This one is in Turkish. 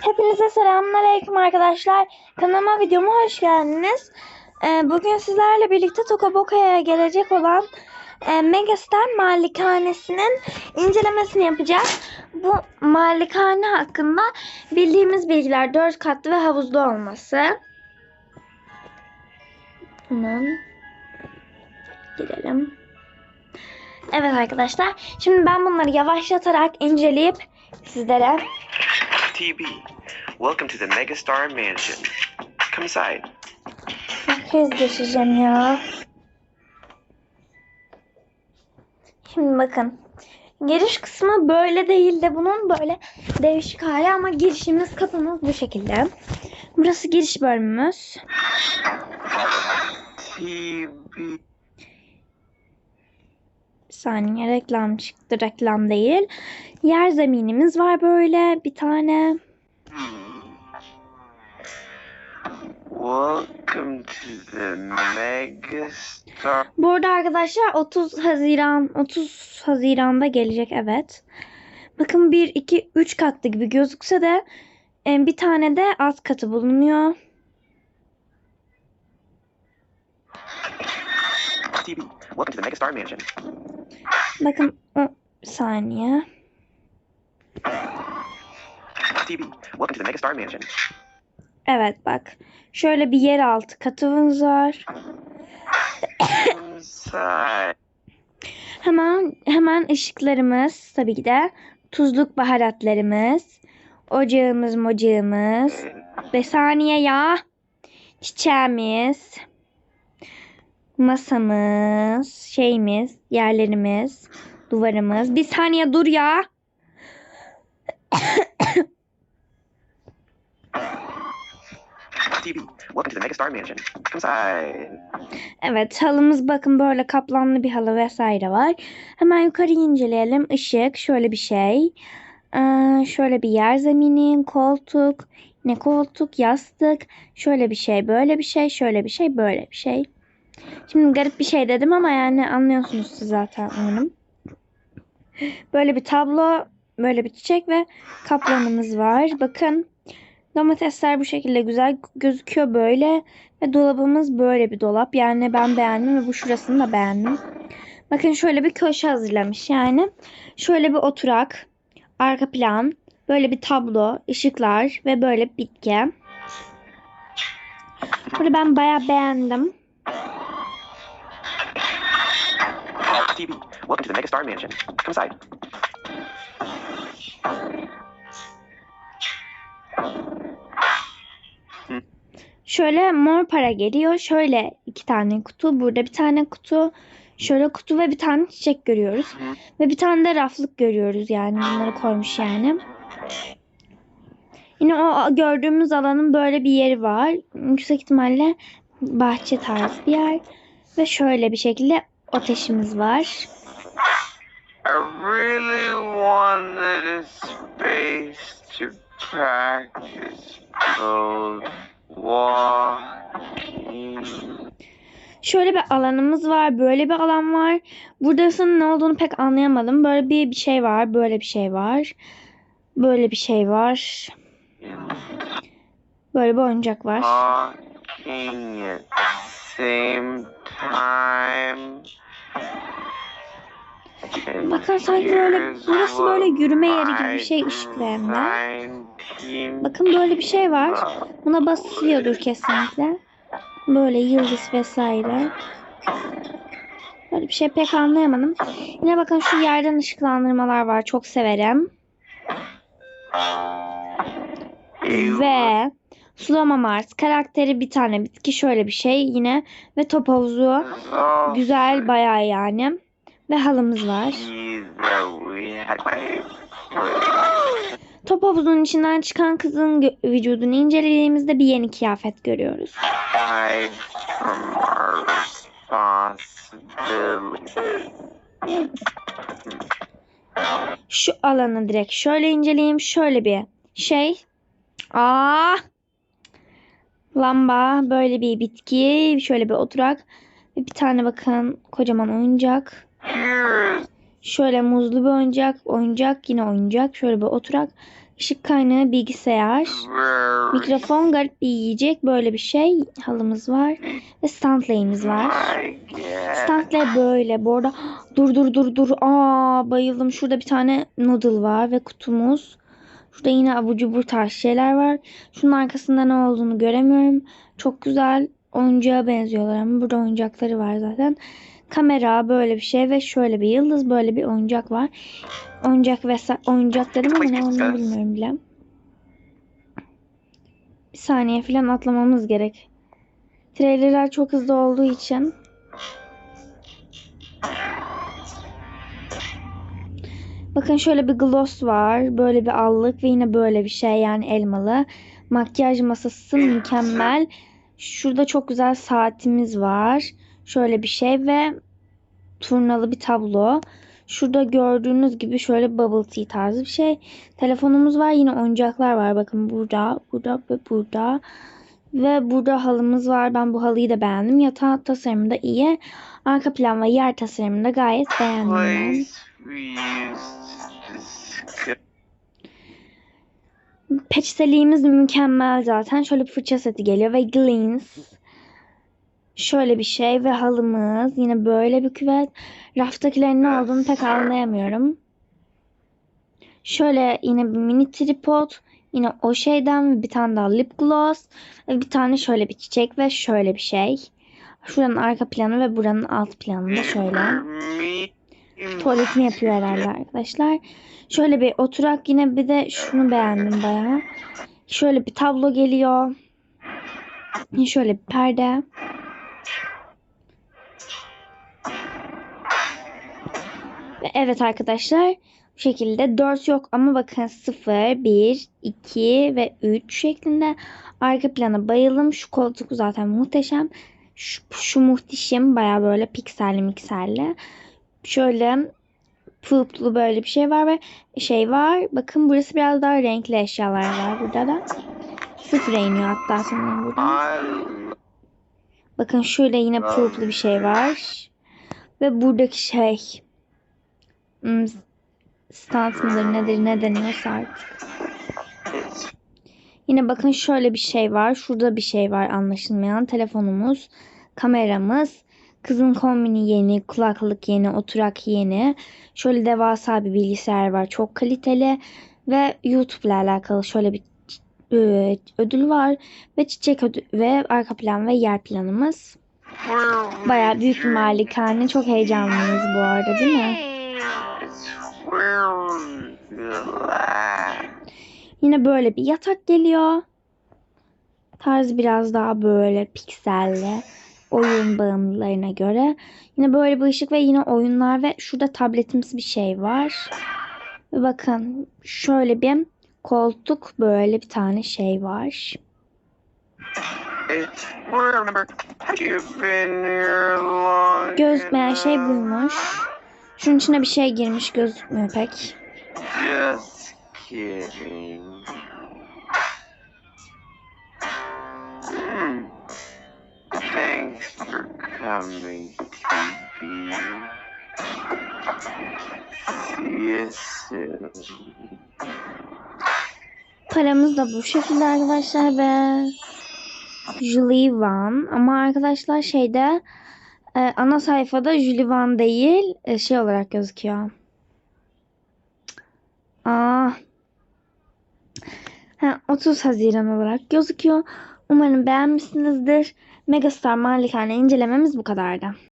Hepinize selamünaleyküm arkadaşlar. Kanalıma videoma hoş geldiniz. Ee, bugün sizlerle birlikte Tokaboka'ya gelecek olan e, Megastar Malikanesinin incelemesini yapacağız. Bu malikane hakkında bildiğimiz bilgiler 4 katlı ve havuzlu olması. Hemen gidelim. Evet arkadaşlar. Şimdi ben bunları yavaşlatarak inceleyip sizlere TB, welcome to the Megastar Mansion. Come inside. Kriz geçeceğim ya. Şimdi bakın. Giriş kısmı böyle değil de bunun böyle değişik hali ama girişimiz kapımız bu şekilde. Burası giriş bölümümüz. TB. Saniye reklam çıktı. Reklam değil. Yer zeminimiz var böyle bir tane. Welcome to the Megastar. Bu arada arkadaşlar 30 Haziran 30 Haziran'da gelecek evet. Bakın 1 2 3 katlı gibi gözükse de e, bir tane de alt katı bulunuyor. Welcome to the Megastar Mansion. Bakın bir saniye. Evet bak. Şöyle bir yeraltı katımız var. Hemen hemen ışıklarımız tabii ki de tuzluk baharatlarımız, ocağımız, mocağımız, Ve saniye ya. Çiçeğimiz. Masamız. Şeyimiz. Yerlerimiz. Duvarımız. Bir saniye dur ya. Evet halımız bakın böyle kaplanlı bir halı vesaire var. Hemen yukarı inceleyelim. Işık şöyle bir şey. Ee, şöyle bir yer zemini, koltuk, ne koltuk, yastık, şöyle bir şey, böyle bir şey, şöyle bir şey, böyle bir şey. Şimdi garip bir şey dedim ama yani anlıyorsunuz siz zaten umarım. Böyle bir tablo, böyle bir çiçek ve kaplanımız var. Bakın domatesler bu şekilde güzel gözüküyor böyle. Ve dolabımız böyle bir dolap. Yani ben beğendim ve bu şurasını da beğendim. Bakın şöyle bir köşe hazırlamış yani. Şöyle bir oturak, arka plan, böyle bir tablo, ışıklar ve böyle bitki. Böyle ben bayağı beğendim. TB, welcome to the Megastar Mansion. Come inside. Şöyle mor para geliyor. Şöyle iki tane kutu. Burada bir tane kutu. Şöyle kutu ve bir tane çiçek görüyoruz. Ve bir tane de raflık görüyoruz yani. Bunları koymuş yani. Yine o gördüğümüz alanın böyle bir yeri var. Yüksek ihtimalle bahçe tarzı bir yer. Ve şöyle bir şekilde ateşimiz var. I really wanted a space to practice both walking. Şöyle bir alanımız var. Böyle bir alan var. Buradasının ne olduğunu pek anlayamadım. Böyle bir, bir şey var. Böyle bir şey var. Böyle bir şey var. Böyle bir oyuncak var. Walking at the same. Bakın sanki böyle burası böyle yürüme yeri gibi bir şey de. Bakın böyle bir şey var. Buna basılıyordur kesinlikle. Böyle yıldız vesaire. Böyle bir şey pek anlayamadım. Yine bakın şu yerden ışıklandırmalar var. Çok severim. Ve Sulama Mars karakteri bir tane bitki şöyle bir şey yine ve top havuzu güzel bayağı yani ve halımız var. Top havuzunun içinden çıkan kızın vücudunu incelediğimizde bir yeni kıyafet görüyoruz. Şu alanı direkt şöyle inceleyeyim. Şöyle bir şey. Aa! Lamba, böyle bir bitki, şöyle bir oturak ve bir tane bakın kocaman oyuncak. Şöyle muzlu bir oyuncak, oyuncak, yine oyuncak. Şöyle bir oturak Işık kaynağı bilgisayar. Mikrofon garip bir yiyecek böyle bir şey. Halımız var. Ve standlayımız var. Stanley böyle. Bu arada dur dur dur dur. Aa bayıldım. Şurada bir tane noodle var ve kutumuz. Şurada yine abur cubur tarz şeyler var. Şunun arkasında ne olduğunu göremiyorum. Çok güzel oyuncağa benziyorlar ama burada oyuncakları var zaten. Kamera böyle bir şey ve şöyle bir yıldız böyle bir oyuncak var. Oyuncak ve oyuncak dedim ama ne olduğunu bilmiyorum bile. Bir saniye falan atlamamız gerek. Trailerler çok hızlı olduğu için. Bakın şöyle bir gloss var. Böyle bir allık ve yine böyle bir şey yani elmalı. Makyaj masası mükemmel. Şurada çok güzel saatimiz var. Şöyle bir şey ve turnalı bir tablo. Şurada gördüğünüz gibi şöyle bubble tea tarzı bir şey. Telefonumuz var. Yine oyuncaklar var. Bakın burada, burada ve burada. Ve burada halımız var. Ben bu halıyı da beğendim. Yatağı tasarımı da iyi. Arka plan ve yer tasarımını da gayet beğendim ben. Peçeteliğimiz mükemmel zaten. Şöyle bir fırça seti geliyor ve Gleans. Şöyle bir şey ve halımız. Yine böyle bir küvet. Raftakilerin ne olduğunu pek anlayamıyorum. Şöyle yine bir mini tripod. Yine o şeyden bir tane daha lip gloss. Ve bir tane şöyle bir çiçek ve şöyle bir şey. Şuranın arka planı ve buranın alt planı da şöyle. Me. Tuvaletini yapıyor herhalde arkadaşlar. Şöyle bir oturak yine bir de şunu beğendim bayağı. Şöyle bir tablo geliyor. Şöyle bir perde. Ve evet arkadaşlar bu şekilde 4 yok ama bakın 0, 1, 2 ve 3 şeklinde. Arka plana bayıldım. Şu koltuk zaten muhteşem. Şu, şu muhteşem baya böyle pikselli mikselli. Şöyle pulplu böyle bir şey var ve şey var. Bakın burası biraz daha renkli eşyalar var burada da. Sıfıra iniyor hatta sanırım burada. I Bakın şöyle yine pulplu bir şey var. Ve buradaki şey hmm, stand mıdır nedir ne deniyorsa artık. Yine bakın şöyle bir şey var. Şurada bir şey var anlaşılmayan. Telefonumuz, kameramız, kızın kombini yeni, kulaklık yeni, oturak yeni. Şöyle devasa bir bilgisayar var. Çok kaliteli ve YouTube ile alakalı şöyle bir e, ödül var ve çiçek ödül ve arka plan ve yer planımız. Bayağı büyük bir malikane. Çok heyecanlıyız bu arada değil mi? Yine böyle bir yatak geliyor. Tarz biraz daha böyle pikselli. Oyun bağımlılarına göre. Yine böyle bir ışık ve yine oyunlar ve şurada tabletimsi bir şey var. Ve bakın şöyle bir koltuk böyle bir tane şey var. Long Gözükmeyen şey buymuş. Şunun içine bir şey girmiş gözükmüyor pek. Just kidding. See you soon. Paramız da bu şekilde arkadaşlar ve Julie Van ama arkadaşlar şeyde e, ana sayfada Julie Van değil e, şey olarak gözüküyor. Aa. Ha, 30 Haziran olarak gözüküyor. Umarım beğenmişsinizdir. Megastar Malikane incelememiz bu kadardı.